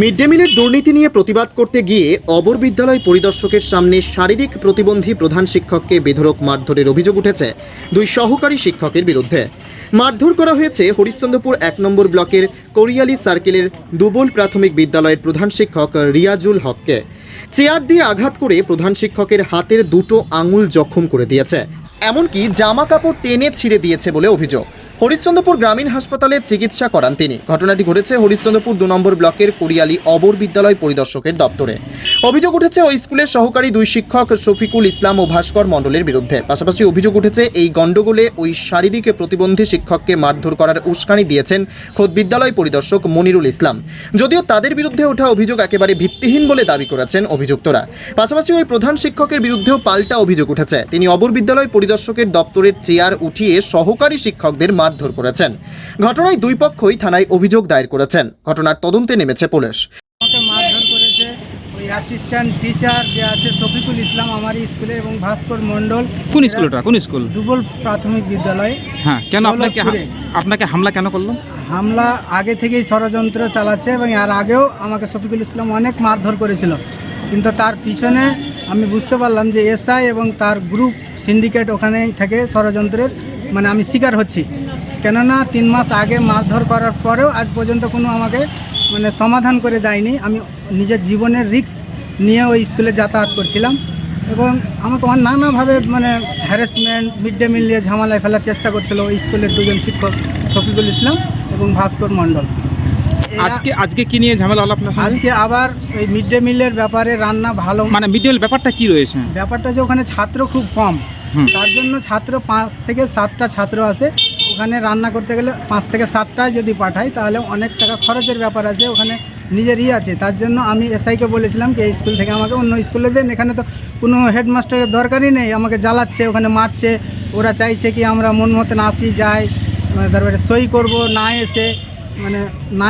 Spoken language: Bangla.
মিড ডে মিলের দুর্নীতি নিয়ে প্রতিবাদ করতে গিয়ে অবর বিদ্যালয় পরিদর্শকের সামনে শারীরিক প্রতিবন্ধী প্রধান শিক্ষককে বেধরক মারধরের অভিযোগ উঠেছে দুই সহকারী শিক্ষকের বিরুদ্ধে। মারধর করা হয়েছে হরিশ্চন্দ্রপুর এক নম্বর ব্লকের কোরিয়ালি সার্কেলের দুবল প্রাথমিক বিদ্যালয়ের প্রধান শিক্ষক রিয়াজুল হককে। চেয়ার দিয়ে আঘাত করে প্রধান শিক্ষকের হাতের দুটো আঙুল জখম করে দিয়েছে। এমনকি জামা কাপড় টেনে ছিঁড়ে দিয়েছে বলে অভিযোগ। হরিশ্চন্দ্রপুর গ্রামীণ হাসপাতালে চিকিৎসা করান তিনি। ঘটনাটি ঘটেছে হরিশ্চন্দ্রপুর দু নম্বর ব্লকের কোরিয়ালি অবর বিদ্যালয় পরিদর্শকের দপ্তরে। অভিযোগ উঠেছে ওই স্কুলের সহকারী দুই শিক্ষক শফিকুল ইসলাম ও ভাস্কর মণ্ডলের বিরুদ্ধে। পাশাপাশি অভিযোগ উঠেছে এই গণ্ডগোলে ওই শারীরিক প্রতিবন্ধী শিক্ষককে মারধর করার উস্কানি দিয়েছেন খোদ বিদ্যালয় পরিদর্শক মনিরুল ইসলাম। যদিও তাদের বিরুদ্ধে ওঠা অভিযোগ একেবারে ভিত্তিহীন বলে দাবি করেছেন অভিযুক্তরা। পাশাপাশি ওই প্রধান শিক্ষকের বিরুদ্ধেও পাল্টা অভিযোগ উঠেছে। তিনি অবর বিদ্যালয় পরিদর্শকের দপ্তরের চেয়ার উঠিয়ে সহকারী শিক্ষকদের মারধর করেছেন। ঘটনায় দুই পক্ষই থানায় অভিযোগ দায়ের করেছেন। ঘটনার তদন্তে নেমেছে পুলিশ। আমাকে মারধর করেছে ওই অ্যাসিস্ট্যান্ট টিচার যে আছে শফিকুল ইসলাম আমার স্কুলে এবং ভাস্কর মণ্ডল। কোন স্কুল ওটা কোন স্কুল? দুবল প্রাথমিক বিদ্যালয় হ্যাঁ কেন আপনাকে আপনাকে হামলা কেন করল? হামলা আগে থেকেই ষড়যন্ত্র চালাচ্ছে এবং এর আগেও আমাকে শফিকুল ইসলাম অনেক মারধর করেছিল। কিন্তু তার পিছনে আমি বুঝতে পারলাম যে এসআই এবং তার গ্রুপ সিন্ডিকেট ওখানেই থেকে ষড়যন্ত্রের মানে আমি শিকার হচ্ছি। কেননা তিন মাস আগে মারধর করার পরেও আজ পর্যন্ত কোনো আমাকে মানে সমাধান করে দেয়নি। আমি নিজের জীবনের রিস্ক নিয়ে ওই স্কুলে যাতায়াত করছিলাম এবং আমাকে অন- নানাভাবে মানে হ্যারাসমেন্ট মিড ডে মিল নিয়ে ঝামেলায় ফেলার চেষ্টা করছিল ওই স্কুলের দুজন শিক্ষক শফিকুল ইসলাম এবং ভাস্কর মণ্ডল। আজকে আজকে কি নিয়ে ঝামেলা হলো আপনার আজকে আবার ওই মিড ডে মিলের ব্যাপারে রান্না ভালো মানে মিড ডে মিল ব্যাপারটা কি রয়েছে? ব্যাপারটা যে ওখানে ছাত্র খুব কম। তার জন্য ছাত্র পাঁচ থেকে সাতটা ছাত্র আছে। ওখানে রান্না করতে গেলে পাঁচ থেকে সাতটায় যদি পাঠাই, তাহলে অনেক টাকা খরচের ব্যাপার আছে, ওখানে নিজের ই আছে। তার জন্য আমি এসআইকে বলেছিলাম কি এই স্কুল থেকে আমাকে অন্য স্কুলে দেন, এখানে তো কোনো হেডমাস্টারের দরকারই নেই, আমাকে জ্বালাচ্ছে, ওখানে মারছে, ওরা চাইছে কি আমরা মন মতন আসি, যাই মানে তারপরে সই করব, না এসে মানে না